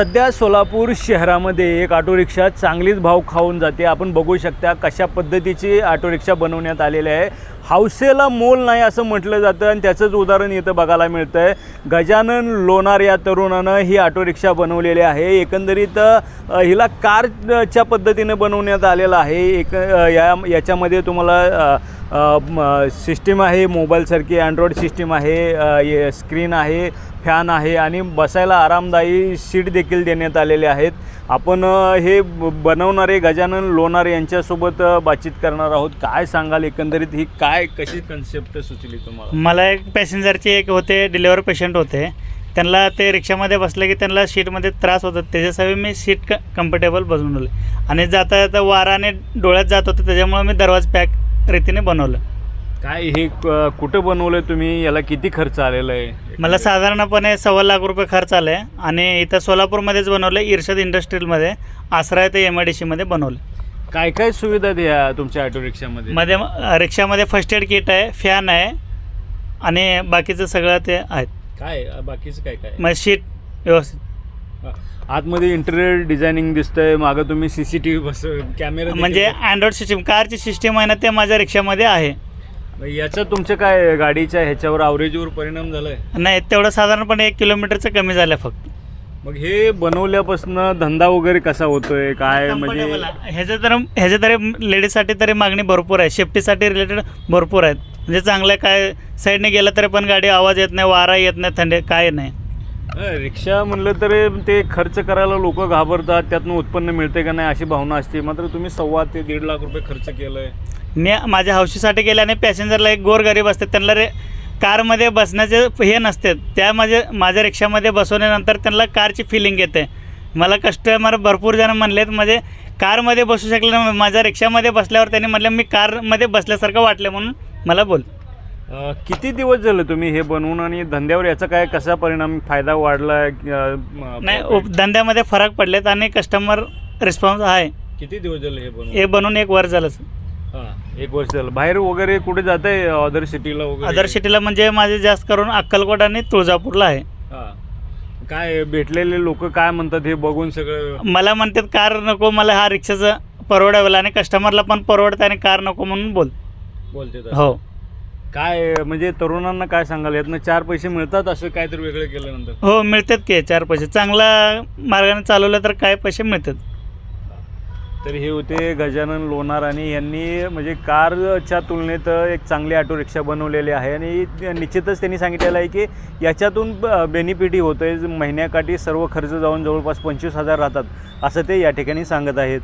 सध्या सोलापूर शहरामध्ये एक ऑटो रिक्षा चांगलीच भाव खाऊन जाते. आपण बघू शकता कशा पद्धतीची ऑटो रिक्षा बनवण्यात आलेली आहे. हौसेला मोल नाही असं म्हटलं जातं आणि त्याचंच उदाहरण इथं बघायला मिळतं आहे गजानन लोणार या तरुणानं ही ऑटो रिक्षा बनवलेली आहे. एकंदरीत हिला कारच्या पद्धतीनं बनवण्यात आलेलं आहे. एक या याच्यामध्ये तुम्हाला सिस्टीम आहे मोबाईलसारखी अँड्रॉइड सिस्टीम आहे स्क्रीन आहे फॅन आहे आणि बसायला आरामदायी सीट देखील देण्यात आलेले आहेत. आपण हे ब- बनवणारे गजानन लोणार यांच्यासोबत बातचीत करणार आहोत. काय सांगाल एकंदरीत? ही काय कशी कन्सेप्ट सुचली तुम्हाला? मला एक पॅसेंजरचे एक होते डिलेवर पेशंट होते. त्यांना ते रिक्षामध्ये बसले की त्यांना सीटमध्ये त्रास होतात त्याच्यासाठी मी सीट क कम्फर्टेबल बनवले. आणि जाता जाता वाराने डोळ्यात जात होतं त्याच्यामुळे मी दरवाज पॅक रीतीने बनवलं. काय हे क- कुठं बनवलं तुम्ही? याला किती खर्च आलेला आहे? मला साधारणपणे सव्वा लाख रुपये खर्च आला आहे आणि इथं सोलापूरमध्येच बनवलं इर्षद इंडस्ट्रीजमध्ये आसरा ते एम आय डी सीमध्ये बनवलं काय काय सुविधा आहेत या तुमच्या ऑटो रिक्षामध्ये? मध्ये अ, रिक्षामध्ये फर्स्ट एड किट आहे फॅन आहे आणि बाकीचं सगळं ते आहेत. काय बाकीचं काय काय? मग सीट व्यवस्थित. आतमध्ये इंटेरियर डिझायनिंग दिसतंय मागं तुम्ही सीसीटीव्ही बस कॅमेरा म्हणजे अँड्रॉइड सिस्टीम कारची सिस्टीम आहे ना ते माझ्या रिक्षामध्ये आहे. याचा तुमच्या काय गाडीच्या ह्याच्यावर अवरेजवर परिणाम झालाय? नाही तेवढं साधारणपणे एक किलोमीटरचं कमी झालं फक्त. मग हे बनवल्यापासून धंदा वगैरे कसा होतोय काय म्हणजे Comfortable आहे. ह्याचं तर ह्याच्या तरी लेडीजसाठी तरी मागणी भरपूर आहे. सेफ्टीसाठी रिलेटेड भरपूर आहेत. म्हणजे चांगलं आहे, काय साईडने गेलं तरी पण गाडी आवाज येत नाही वारा येत नाही थंडी काय नाही. रिक्षा म्हणलं तर ते खर्च करायला लोक घाबरतात त्यातनं उत्पन्न मिळते का नाही अशी भावना असते. मात्र तुम्ही सव्वा ते दीड लाख रुपये खर्च केलाय. मी माझ्या हौशीसाठी गेले आणि पॅसेंजरला एक गोर गरीब असते. त्यांना रे कारमध्ये बसण्याचे हे नसते. त्या माझे माझ्या रिक्षामध्ये बसवल्यानंतर त्यांना कारची फिलिंग येते. मला कस्टमर भरपूर जण म्हणलेत म्हणजे कारमध्ये बसू शकले म्हणजे माझ्या रिक्षामध्ये बसल्यावर त्यांनी म्हटलं मी कारमध्ये बसल्यासारखं वाटलं म्हणून मला बोल. किती दिवस झाले तुम्ही हे बनवून आणि धंद्यावर याचा काय कसा परिणाम फायदा वाढला नाही उप- धंद्यामध्ये फरक पडलेत आणि कस्टमर रिस्पॉन्स आहे. किती दिवस झाले हे बनवून? हे बनून एक वर झालं हा एक वर्ष झालं. बाहेर वगैरे कुठे जात आहे अदर सिटीला वगैरे? अदर सिटीला म्हणजे माझे जास्त करून अक्कलकोट आणि तुळजापूरला आहे. हा. काय भेटलेले लोक काय म्हणतात हे बघून सगळं? मला म्हणतात कार नको मला हा रिक्षाचं परवडावेला आणि कस्टमरला पण परवडतं आणि कार नको म्हणून बोल. बोलते हो. काय म्हणजे तरुणांना काय सांगाल? यातनं चार पैसे मिळतात असं काहीतरी वेगळं केल्यानंतर? हो मिळतात की चार पैसे. चांगला मार्गाने चालवलं तर काय पैसे मिळतात? तर हे होते गजानन लोणार आणि यांनी म्हणजे कारच्या तुलनेत एक चांगली ऑटो रिक्षा बनवलेली आहे. आणि निश्चितच त्यांनी सांगितलेलं आहे की याच्यातून बेनिफिटही होतं आहे महिन्याकाठी सर्व खर्च जाऊन जवळपास पंचवीस हजार राहतात असं ते या ठिकाणी सांगत आहेत.